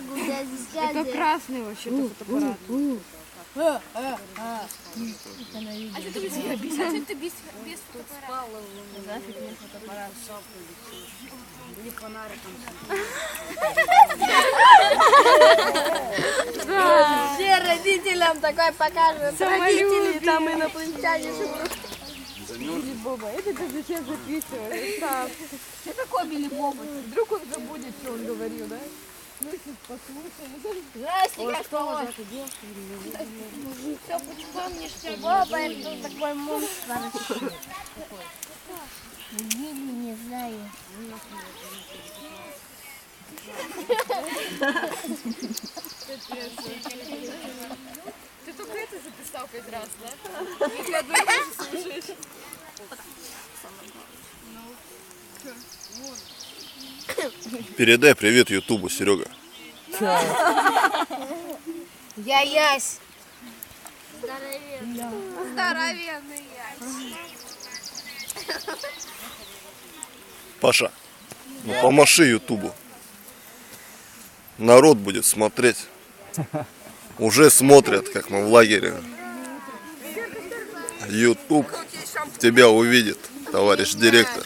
гудя Это красный вообще-то фотоаппарат. А что ты без, а что ты без, без фотоаппарата? Нафиг мне фотоаппарат. Все родителям такой покажут. Родители там инопланетяне живут. Билли Боба, это ты зачем записываешь? Сам. Это какой Билли Боба? Вдруг он забудет, что он говорил, да? Ну, если послушаем. Здрасте, как что Все пучком ништяк. Боба, это такой монстр. Билли, не знаю. Ты только это записал пять раз, да? И ты одно и то же слушаешь. Передай привет Ютубу, Серега. Я ясь. Здоровенный я. Паша, ну помаши Ютубу. Народ будет смотреть. Уже смотрят, как мы в лагере. Ютуб тебя увидит, товарищ директор.